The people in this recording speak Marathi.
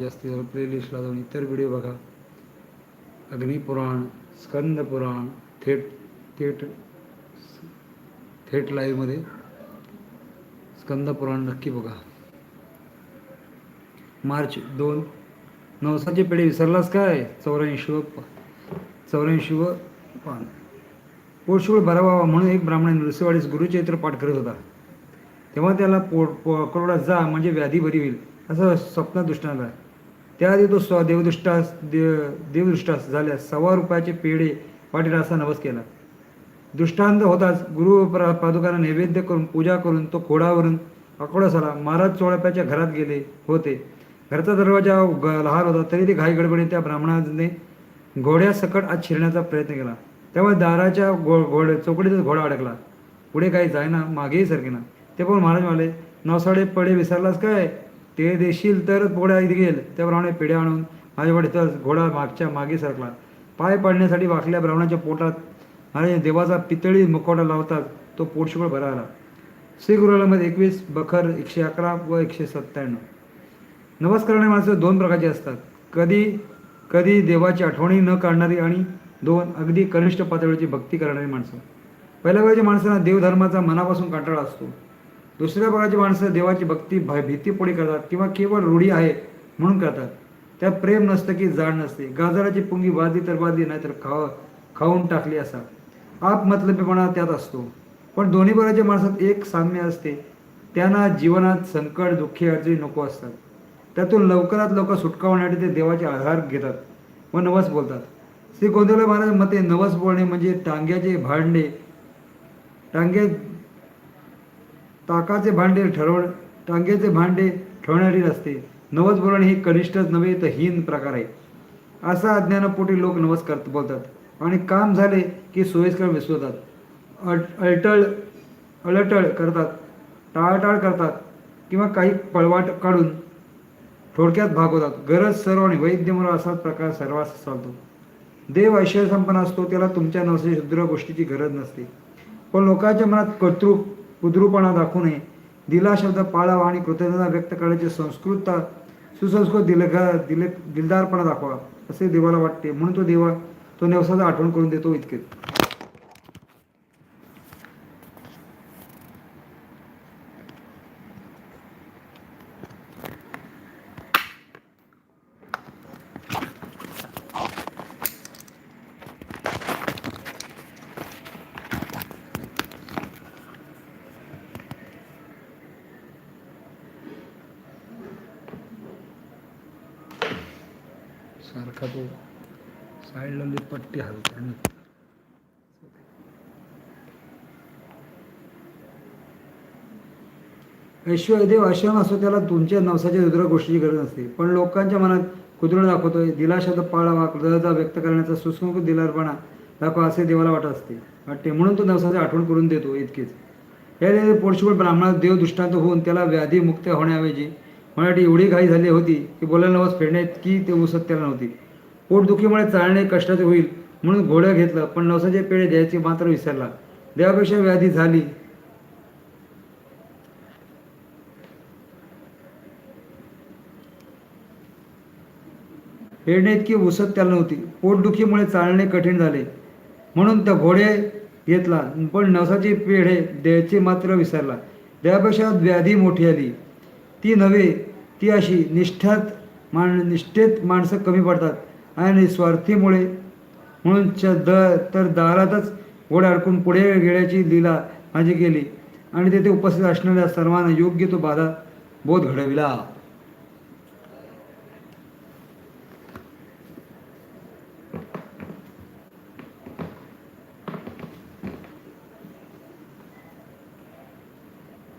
जास्ती प्लेलिस्टला जाऊन इतर व्हिडिओ बघा. अग्निपुराण स्कंद पुराण थेट थेट थेट लाईव्हमध्ये स्कंद पुराण नक्की बघा. मार्च दोन नवसाची पिढी विसरलास काय? चौऱ्याऐंशी व चौऱ्याऐंशी व पान. पोटशूळ भरावा म्हणून एक ब्राह्मण नृसिंहवाडीस गुरुचरित्र पाठ करत होता. तेव्हा त्याला पोट करोडा जा म्हणजे व्याधी बरी होईल. असं स्वप्न दृष्टांत आहे. त्याआधी तो स्व देवदृष्टास देव देवदृष्टास झाल्यास सव्वा रुपयाचे पेढे वाटेल असा नवस केला. दृष्टांत होताच गुरु पादुकांना नैवेद्य करून पूजा करून तो खोडावरून अकोडास आला महाराज चोळप्याच्या घरात गेले होते. घरचा दरवाजा ग- लहान होता तरी ते घाई गडबडीने त्या ब्राह्मणाने घोड्यासकट आत शिरण्याचा प्रयत्न केला. त्यामुळे दाराच्या घो घोड चौकडीतच घोडा अडकला. पुढे काही जायना मागेही सरकेना. ते पण महाराज म्हणाले नवसाडे पडे विसरलास काय? ते देशील तर पोड्या इथे गेल. त्याप्रमाणे पिढ्या आणून माझ्याकडे तर घोडा मागच्या मागे सरकला. पाय पाडण्यासाठी वाकल्या ब्राह्मणाच्या पोटात आणि देवाचा पितळी मुखवटा लावतात तो पोटशिकळ भरा आला. श्रीगुरुलामध्ये एकवीस बखर एकशे अकरा व एकशे सत्त्याण्णव. नमस्कारणे माणसं दोन प्रकारची असतात. कधी कधी देवाची आठवणी न काढणारी आणि दोन अगदी कनिष्ठ पातळीची भक्ती करणारी माणसं. पहिल्या वेळेच्या माणसांना देवधर्माचा मनापासून कंटाळा असतो. दुसऱ्या प्रकारची माणसं देवाची भक्ती भय भीतीपोटी करतात किंवा केवळ रूढी आहे म्हणून करतात. त्यात प्रेम नसतं की जाण नसते. गाजराची पुंगी वाजली तर वाजली नाहीतर खाव खाऊन टाकली असा. आप मतलबीपणा त्यात असतो. पण दोन्ही प्रकारच्या माणसात एक साम्य असते. त्यांना जीवनात संकट दुःखी अडचणी नको असतात. त्यातून लवकरात लवकर सुटका होण्यासाठी ते देवाचे आधार घेतात व नवस बोलतात. श्री गोंधळ महाराज मते नवस बोलणे म्हणजे टांग्याचे भांडे टांग्या ताकाचे भांडे ठरवण टांगेचे भांडे ठेवणारी असते नवस बोलणे ही कनिष्ठच नव्हे तर हीन प्रकार आहे. असा अज्ञानापोटी लोक नवस करत बोलतात आणि काम झाले की सोयीस्कर विसरतात. अट अळटळ अळटळ करतात टाळटाळ करतात किंवा काही पळवाट काढून थोडक्यात भागवतात. गरज सर्व आणि वैद्य असा असाच प्रकार सर्वांस चालतो. देव ऐश्वर्य संपन्न असतो त्याला तुमच्या नवसे शुद्र गोष्टीची गरज नसते. पण लोकांच्या मनात कर्तृ कुद्रूपणा दाखवू नये. दिला शब्द पाळावा आणि कृतज्ञता व्यक्त करण्याची संस्कृत सुसंस्कृत दिलगा दिले दिलदारपणा दाखवा असे देवाला वाटते. म्हणून तो देवा तो नेवसाचा आठवण करून देतो इतकेच. सारखा तो साईडला लई पट्टी हलते आणि ऐश्वर्य देव असो त्याला तुमच्या नवसाच्या दुसऱ्या गोष्टीची गरज नसते. पण लोकांच्या मनात कुदळ दाखवतोय दिला शब्द पाळावा कृतज्ञता व्यक्त करण्याचा सुसंस्कृत दिलारपणा दाखवा असे देवाला वाटत असते. वाटते म्हणून तो नवसाची आठवण करून देतो इतकेच. या पोटशिवळ ब्राह्मणात देव दृष्टांत होऊन त्याला व्याधी मुक्त होण्याऐवजी मराठी एवढी घाई झाली होती की बोलायला नवस फेडण्यात की ते उसत त्याला नव्हती. पोटदुखीमुळे चालणे कष्टाचे होईल म्हणून घोडं घेतलं पण नवसाचे पेढे द्यायचे मात्र विसरला. देवापेक्षा व्याधी झाली. पेरणे इतकी उसत त्याला नव्हती. पोटदुखीमुळे चालणे कठीण झाले. म्हणून त्या घोडे घेतला पण नवसाची पेढे द्यायचे मात्र विसरला. देवापेक्षा व्याधी मोठी आली. ती नव्हे ती अशी निष्ठात माण निष्ठेत माणसं कमी पडतात. आणि स्वार्थीमुळे म्हणून च द तर दारातच घोडे अडकून पुढे गेल्याची लीला माझी केली आणि तेथे उपस्थित असणाऱ्या सर्वांना योग्य तो बाधा बोध घडविला.